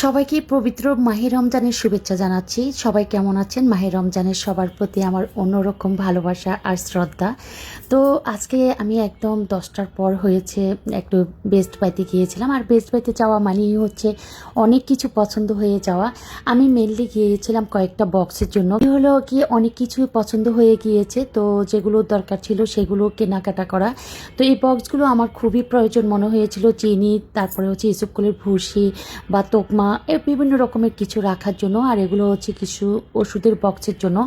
সবাইকে পবিত্র মাহে রমজানের শুভেচ্ছা জানাচ্ছি। সবাই কেমন আছেন? মাহে রমজানের সবার প্রতি আমার অন্যরকম ভালোবাসা আর শ্রদ্ধা। তো আজকে আমি একদম দশটার পর হয়েছে, একটু বেস্ট বাইতে গিয়েছিলাম। আর বেস্ট বাইতে যাওয়া মানেই হচ্ছে অনেক কিছু পছন্দ হয়ে যাওয়া। আমি মেনলি গিয়েছিলাম কয়েকটা বক্সের জন্য। হলো কি, অনেক কিছুই পছন্দ হয়ে গিয়েছে। তো যেগুলো দরকার ছিল সেগুলো কেনাকাটা করা। তো এই বক্সগুলো আমার খুবই প্রয়োজন মনে হয়েছিল। চিনি, তারপরে হচ্ছে ইসুপকুলের ভুসি বা তোকমা এর বিভিন্ন রকমের কিছু রাখার জন্য আর এগুলো হচ্ছে কিছু ওষুধের বক্সের জন্য।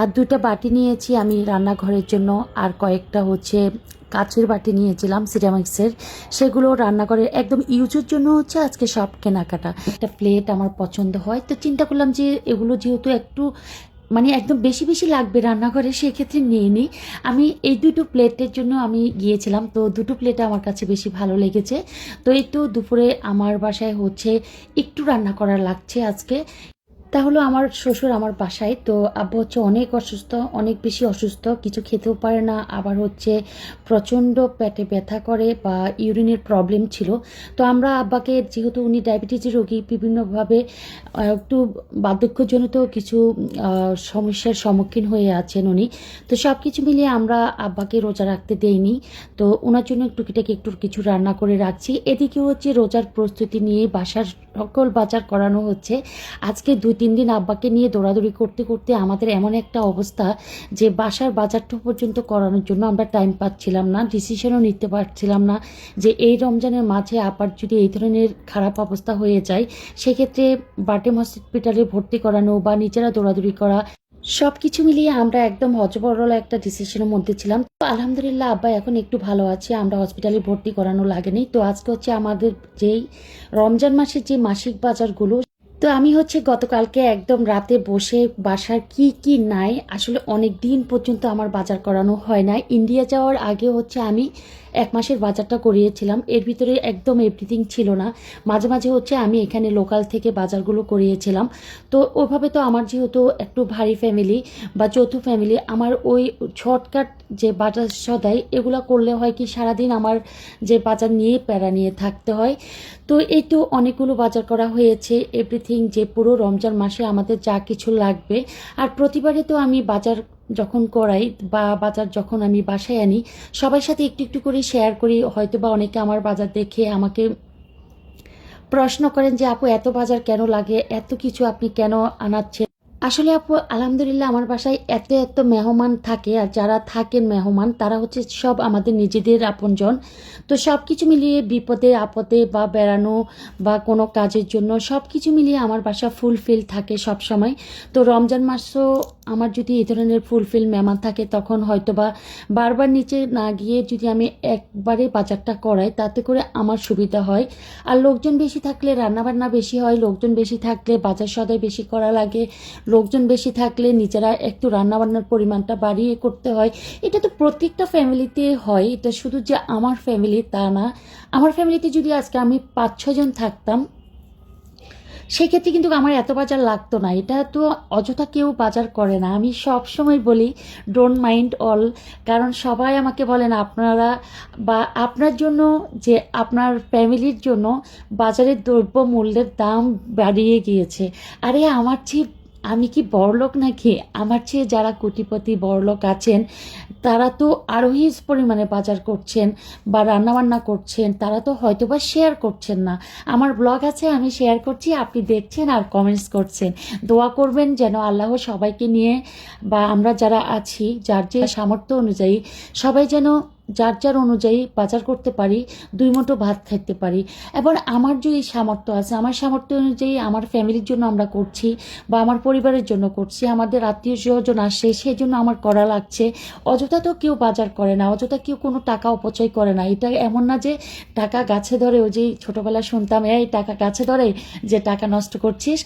আর দুইটা বাটি নিয়েছি আমি রান্নাঘরের জন্য। আর কয়েকটা হচ্ছে কাচের বাটি নিয়েছিলাম সিরামিক্সের সেগুলো রান্নাঘরের একদম ইউজের জন্য হচ্ছে আজকে সব কেনাকাটা। একটা প্লেট আমার পছন্দ হয়। তো চিন্তা করলাম যে এগুলো যেহেতু একটু মানে একদম বেশি বেশি লাগবে রান্নাঘরে, সেক্ষেত্রে নিয়ে নিই। আমি এই দুটো প্লেটের জন্য আমি গিয়েছিলাম, তো দুটো প্লেটে আমার কাছে বেশি ভালো লেগেছে। তো এই তো দুপুরে আমার বাসায় হচ্ছে একটু রান্না করা লাগছে আজকে। তা হলো আমার শ্বশুর আমার বাসায়, তো আব্বু হচ্ছে অনেক অসুস্থ, অনেক বেশি অসুস্থ, কিছু খেতেও পারে না, আবার হচ্ছে প্রচণ্ড পেটে ব্যথা করে বা ইউরিনের প্রবলেম ছিল। তো আমরা আব্বাকে, যেহেতু উনি ডায়াবেটিসের রোগী, বিভিন্নভাবে একটু বার্ধক্যজনিত কিছু সমস্যার সম্মুখীন হয়ে আছেন উনি। তো সব কিছু মিলিয়ে আমরা আব্বাকে রোজা রাখতে দেইনি। তো ওনার জন্য টুকিটাকি একটু কিছু রান্না করে রাখছি। এদিকে হচ্ছে রোজার প্রস্তুতি নিয়ে বাসার সকল বাজার করানো হচ্ছে। আজকে দুই তিন দিন আব্বাকে নিয়ে দৌড়াদৌড়ি করতে করতে আমাদের এমন একটা অবস্থা যে বাসার বাজারটা পর্যন্ত করানোর জন্য আমরা টাইম পাচ্ছিলাম না ডিসিশনও নিতে পারছিলাম না যে এই রমজানের মাঝে আবার যদি এই ধরনের খারাপ অবস্থা হয়ে যায়, সেক্ষেত্রে বাটেম হসপিটালে ভর্তি করানো বা নিজেরা দৌড়াদৌড়ি করা সব কিছু মিলিয়ে আমরা একদম হজবরল একটা ডিসিশনের মধ্যে ছিলাম। তো আলহামদুলিল্লাহ আব্বা এখন একটু ভালো আছে, আমরা হসপিটালে ভর্তি করানো লাগেনি। তো আজকে হচ্ছে আমাদের যেই রমজান মাসের যে মাসিক বাজারগুলো তো আমি হচ্ছে গতকালকে একদম রাতে বসে বাসার কি কি নাই, আসলে অনেক দিন পর্যন্ত আমার বাজার করানো হয় না ইন্ডিয়া যাওয়ার আগে হচ্ছে আমি এক মাসের বাজারটা করিয়েছিলাম। এর ভিতরে একদম এভরিথিং ছিল না। মাঝে মাঝে হচ্ছে আমি এখানে লোকাল থেকে বাজারগুলো করিয়েছিলাম। তো ওভাবে তো আমার যেহেতু একটু ভারী ফ্যামিলি বা যৌথ ফ্যামিলি আমার ওই শর্টকাট যে বাজার সদাই, এগুলো করলে হয় কি সারাদিন আমার যে বাজার নিয়ে প্যারা নিয়ে থাকতে হয়। তো এই তো অনেকগুলো বাজার করা হয়েছে এভরিথিং যে পুরো রমজান মাসে আমাদের যা কিছু লাগবে। আর প্রতিবারে তো আমি বাজার যখন করাই বা বাজার যখন আমি বাসায় আনি, সবার সাথে একটু একটু করে শেয়ার করি। হয়তো বা অনেকে আমার বাজার দেখে আমাকে প্রশ্ন করেন যে, আপু, এত বাজার কেন লাগে? এত কিছু আপনি কেন আনাচ্ছেন? আসলে আপু, আলহামদুলিল্লাহ আমার বাসায় এত এত মেহমান থাকে, আর যারা থাকেন মেহমান, তারা হচ্ছে সব আমাদের নিজেদের আপনজন। তো সব কিছু মিলিয়ে বিপদে, আপদে বা বেড়ানো বা কোনো কাজের জন্য সব কিছু মিলিয়ে আমার বাসা ফুলফিল থাকে সব সময় তো রমজান মাসও আমার যদি এই ধরনের ফুলফিল মেহমান থাকে, তখন হয়তো বা বারবার নিচে না গিয়ে যদি আমি একবারে বাজারটা করাই, তাতে করে আমার সুবিধা হয়। আর লোকজন বেশি থাকলে, রান্নাবান্না বেশি হয়, লোকজন বেশি থাকলে বাজার সদাই বেশি করা লাগে। লোকজন বেশি থাকলে নিজেরা একটু রান্নাবান্নার পরিমাণটা বাড়িয়ে করতে হয়। এটা তো প্রত্যেকটা ফ্যামিলিতে হয়। এটা শুধু যে আমার ফ্যামিলি তা না। আমার ফ্যামিলিতে যদি আজকে আমি পাঁচ ছজন থাকতাম সেক্ষেত্রে কিন্তু আমার এত বাজার লাগতো না। এটা তো অযথা কেউ বাজার করে না। আমি সব সময় বলি ডোন্ট মাইন্ড অল কারণ সবাই আমাকে বলেন আপনারা বা আপনার জন্য যে আপনার ফ্যামিলির জন্য বাজারের দ্রব্য মূল্যের দাম বাড়িয়ে গিয়েছে। আরে, আমার চেয়ে আমি কি বড়লোক নাকি? আমার চেয়ে যারা কোটিপতি বড়লোক আছেন, তারা তো আরও হিউজ পরিমাণে বাজার করছেন বা রান্নাবান্না করছেন, তারা তো হয়তো বা শেয়ার করছেন না। আমার ব্লগ আছে, আমি শেয়ার করছি, আপনি দেখছেন আর কমেন্টস করছেন। দোয়া করবেন যেন আল্লাহ সবাইকে নিয়ে বা আমরা যারা আছি, যার যে সামর্থ্য অনুযায়ী সবাই যেন যার যার অনুযায়ী বাজার করতে পারি, দুই মুঠো ভাত খাইতে পারি। এবার আমার যদি সামর্থ্য আছে, আমার সামর্থ্য অনুযায়ী আমার ফ্যামিলির জন্য আমরা করছি বা আমার পরিবারের জন্য করছি, আমাদের আত্মীয় স্বজন আসে সেই জন্য আমার করা লাগছে। অযথা তো কেউ বাজার করে না, অযথা কেউ কোনো টাকা অপচয় করে না। এটা এমন না যে টাকা গাছে ধরে, ওই যে ছোটোবেলায় শুনতাম, এই টাকা গাছে ধরে যে টাকা নষ্ট করছিস।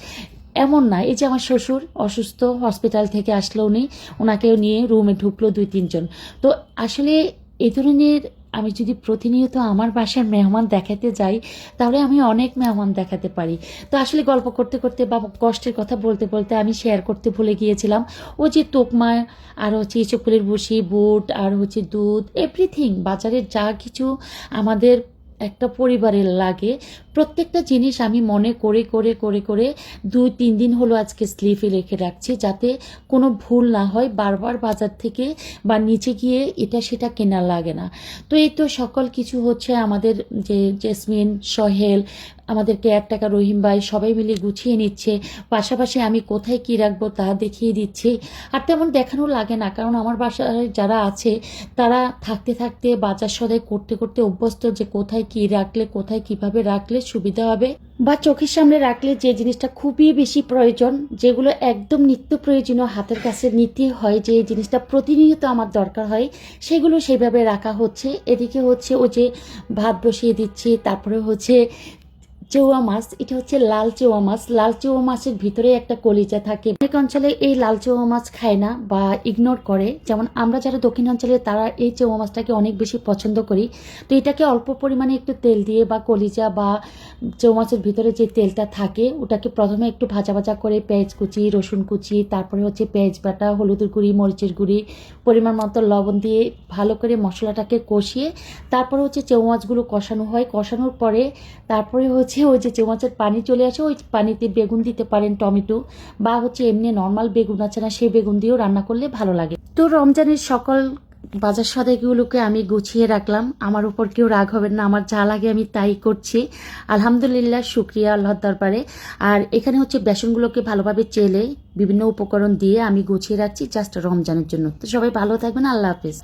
এমন না, এই যে আমার শ্বশুর অসুস্থ, হসপিটাল থেকে আসলো উনি ওনাকেও নিয়ে রুমে ঢুকলো দুই তিনজন। তো আসলে এই ধরনের আমি যদি প্রতিনিয়ত আমার বাসার মেহমান দেখাতে যাই, তাহলে আমি অনেক মেহমান দেখাতে পারি। তো আসলে গল্প করতে করতে বা কষ্টের কথা বলতে বলতে আমি শেয়ার করতে ভুলে গিয়েছিলাম। ও যে তোকমা আর হচ্ছে ইচকুলের বসি বুট, আর হচ্ছে দুধ এভরিথিং বাজারের যা কিছু আমাদের একটা পরিবারের লাগে। প্রত্যেকটা জিনিস আমি মনে করে করে করে করে দুই, তিন দিন হলো আজকে স্লিপে রেখে রাখছি যাতে কোনো ভুল না হয়, বারবার বাজার থেকে বা নিচে গিয়ে এটা সেটা কেনা লাগে না। তো এই তো সকল কিছু হচ্ছে আমাদের যে জেসমিন, সহেল আমাদের কেয়ারটাকা রহিম ভাই সবাই মিলে গুছিয়ে নিচ্ছে। পাশাপাশি আমি কোথায় কি রাখব তা দেখিয়ে দিচ্ছি। আর তেমন দেখানো লাগে না, কারণ আমার বাসায় যারা আছে, তারা থাকতে থাকতে বাজার সদাই করতে করতে অভ্যস্ত যে কোথায় কি রাখলে, কোথায় কীভাবে রাখলে সুবিধা হবে। বা চোখের সামনে রাখলে যে জিনিসটা খুবই বেশি প্রয়োজন, যেগুলো একদম নিত্য প্রয়োজনীয় হাতের কাছে নিতে হয়, যে জিনিসটা প্রতিনিয়ত আমার দরকার হয়, সেগুলো সেভাবে রাখা হচ্ছে। এদিকে হচ্ছে ও যে ভাত বসিয়ে দিচ্ছি, তারপরে হচ্ছে চেওয়া মাছ, এটা হচ্ছে লাল চেওয়া মাছ। লাল চেওয়া মাছের ভিতরে একটা কলিজা থাকে। অনেক অঞ্চলে এই লাল চেওয়া মাছ খায় না বা ইগনোর করে। যেমন আমরা যারা দক্ষিণ অঞ্চলে, তারা এই চেওয়া মাছটাকে অনেক বেশি পছন্দ করি। তো এটাকে অল্প পরিমাণে একটু তেল দিয়ে বা কলিজা বা চেওয়া মাছের ভিতরে যে তেলটা থাকে, ওটাকে প্রথমে একটু ভাজা ভাজা করে পেঁয়াজ কুচি, রসুন কুচি, তারপরে হচ্ছে পেঁয়াজ বাটা, হলুদের গুঁড়ি, মরিচের গুঁড়ি, পরিমাণ মতো লবণ দিয়ে ভালো করে মশলাটাকে কষিয়ে তারপরে হচ্ছে চেউ মাছগুলো কষানো হয়। কষানোর পরে তারপরে হচ্ছে ওই যে চেউ মাছের পানি চলে আসে, ওই পানিতে বেগুন দিতে পারেন টমেটো বা হচ্ছে এমনি নর্মাল বেগুন আছে না, সেই বেগুন দিয়েও রান্না করলে ভালো লাগে। তো রমজানের সকল বাজার সদাইগুলোকে আমি গুছিয়ে রাখলাম। আমার উপর কেউ রাগ হবেন না, আমার যা লাগে আমি তাই করছি। আলহামদুলিল্লাহ, শুক্রিয়া আল্লাহর দরবারে। আর এখানে হচ্ছে বেসনগুলোকে ভালোভাবে চেলে বিভিন্ন উপকরণ দিয়ে আমি গুছিয়ে রাখছি জাস্ট রমজানের জন্য। তো সবাই ভালো থাকবেন, আল্লাহ হাফেজ।